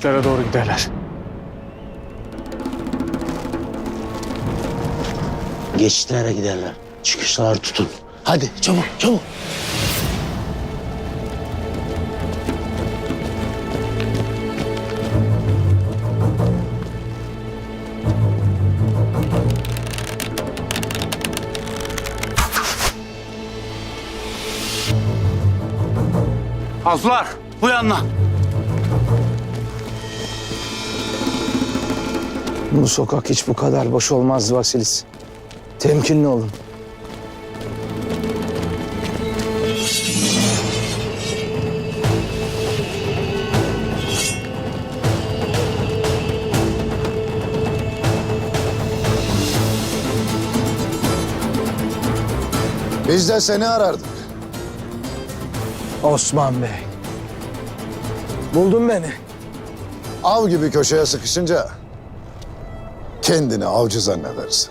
Geçitlere doğru giderler. Geçitlere giderler. Çıkışları tutun. Hadi çabuk çabuk. Azlar bu yanına. Bu sokak hiç bu kadar boş olmaz Vasilis. Temkinli olun. Biz de seni arardık. Osman Bey. Buldun beni. Av gibi köşeye sıkışınca kendini avcı zannedersin.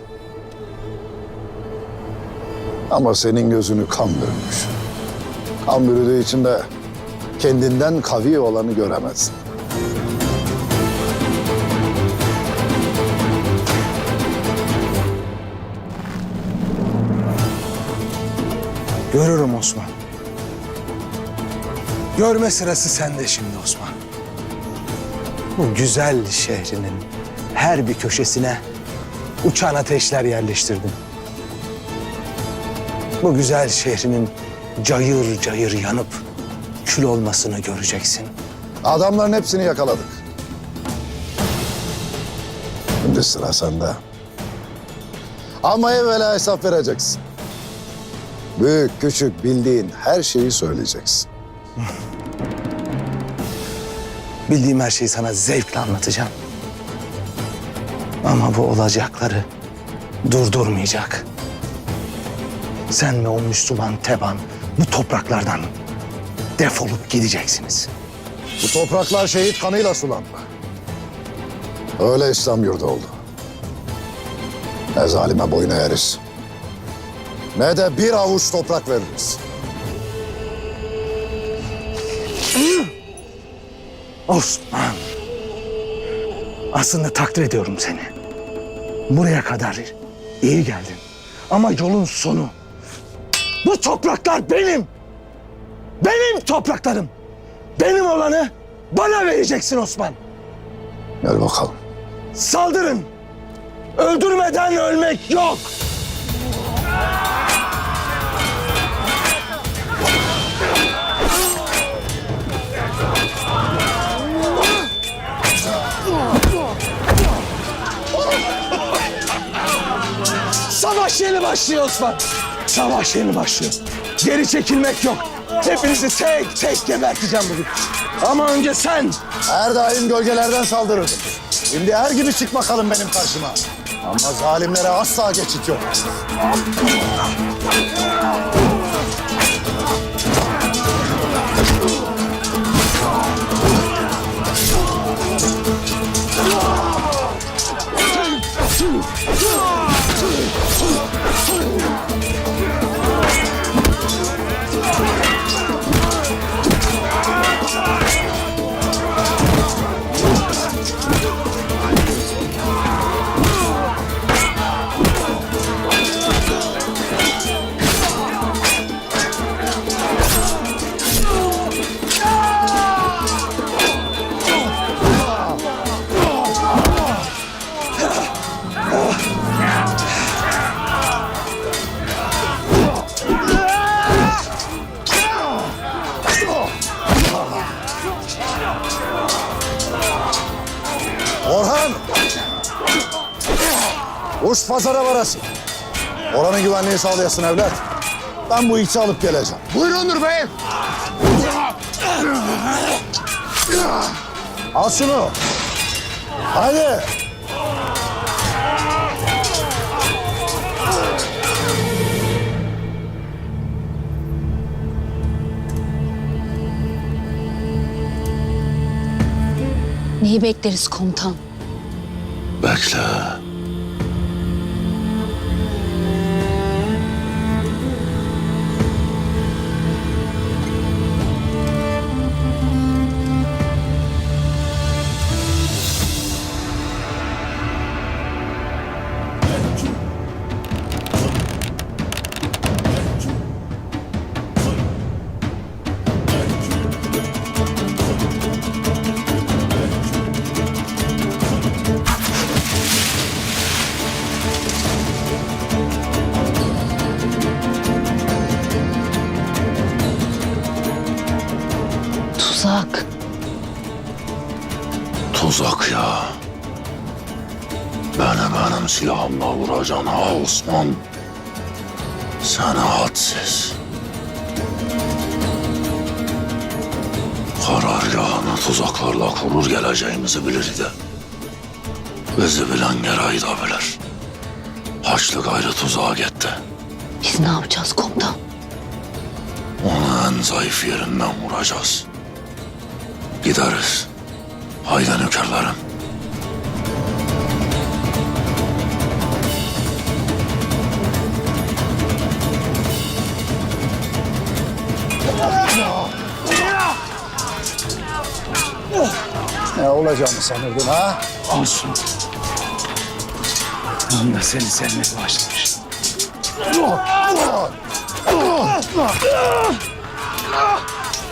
Ama senin gözünü kan bürümüş. Kan bürüdüğü için de kendinden kavi olanı göremezsin. Görürüm Osman. Görme sırası sende şimdi Osman. Bu güzel şehrinin her bir köşesine uçan ateşler yerleştirdim. Bu güzel şehrinin cayır cayır yanıp kül olmasını göreceksin. Adamların hepsini yakaladık. Şimdi sıra sende. Ama evvela hesap vereceksin. Büyük küçük bildiğin her şeyi söyleyeceksin. Bildiğim her şeyi sana zevkle anlatacağım. Ama bu olacakları durdurmayacak. Sen ve o Müslüman Teban bu topraklardan defolup gideceksiniz. Bu topraklar şehit kanıyla sulandı. Öyle İslam yurdu oldu. Ne zalime boyun eğeriz. Ne de bir avuç toprak veririz. Osman. Aslında takdir ediyorum seni. Buraya kadar iyi geldin. Ama yolun sonu. Bu topraklar benim. Benim topraklarım. Benim olanı bana vereceksin Osman. Gel bakalım. Saldırın. Öldürmeden ölmek yok. Yeni başlıyor Osman. Savaş yeni başlıyor. Geri çekilmek yok. Hepinizi tek tek geberteceğim bugün. Ama önce sen Her daim gölgelerden saldırırdım. Şimdi her gibi çık bakalım benim karşıma. Ama zalimlere asla geçit yok. Uç pazara varasın. Oranın güvenliği sağlayasın evlat. Ben bu içi alıp geleceğim. Buyurundur beyim. Al şunu. Hadi. Neyi bekleriz komutan? Bekle. Tuzak. Tuzak ya. Beni benim silahımla vuracaksın ha Osman. Seni hadsiz. Karargahını tuzaklarla kurur geleceğimizi bilirdi. Bizi bilen Geray'ı da bilir. Haçlı gayrı tuzağa gitti. Biz ne yapacağız komutan? Onu en zayıf yerinden vuracağız. Gideriz. Haydi nökerlerim. Ne olacağını sanırdın ha? Olsun. Tam da seni sevmeye başlamış.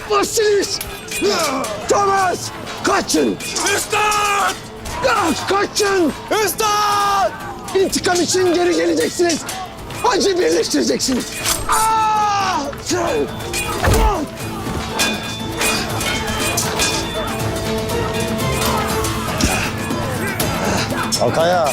Vasilis! Thomas! Kaçın! Üstad! Kaçın! Üstad! İntikam için geri geleceksiniz. Acı birleştireceksiniz. Ah! Ah! Kalk ayağa.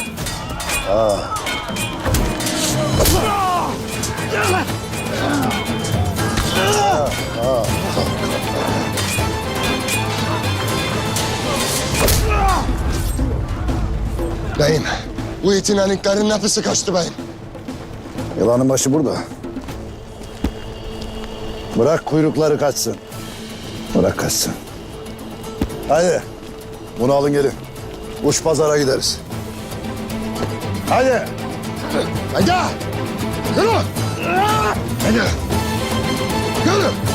Beyim, bu itin eniklerin nefesi kaçtı beyim. Yılanın başı burada. Bırak kuyrukları kaçsın. Bırak kaçsın. Hadi. Bunu alın gelin. Uç pazara gideriz. Hadi. Haydi! Yürü! Haydi! Yürü!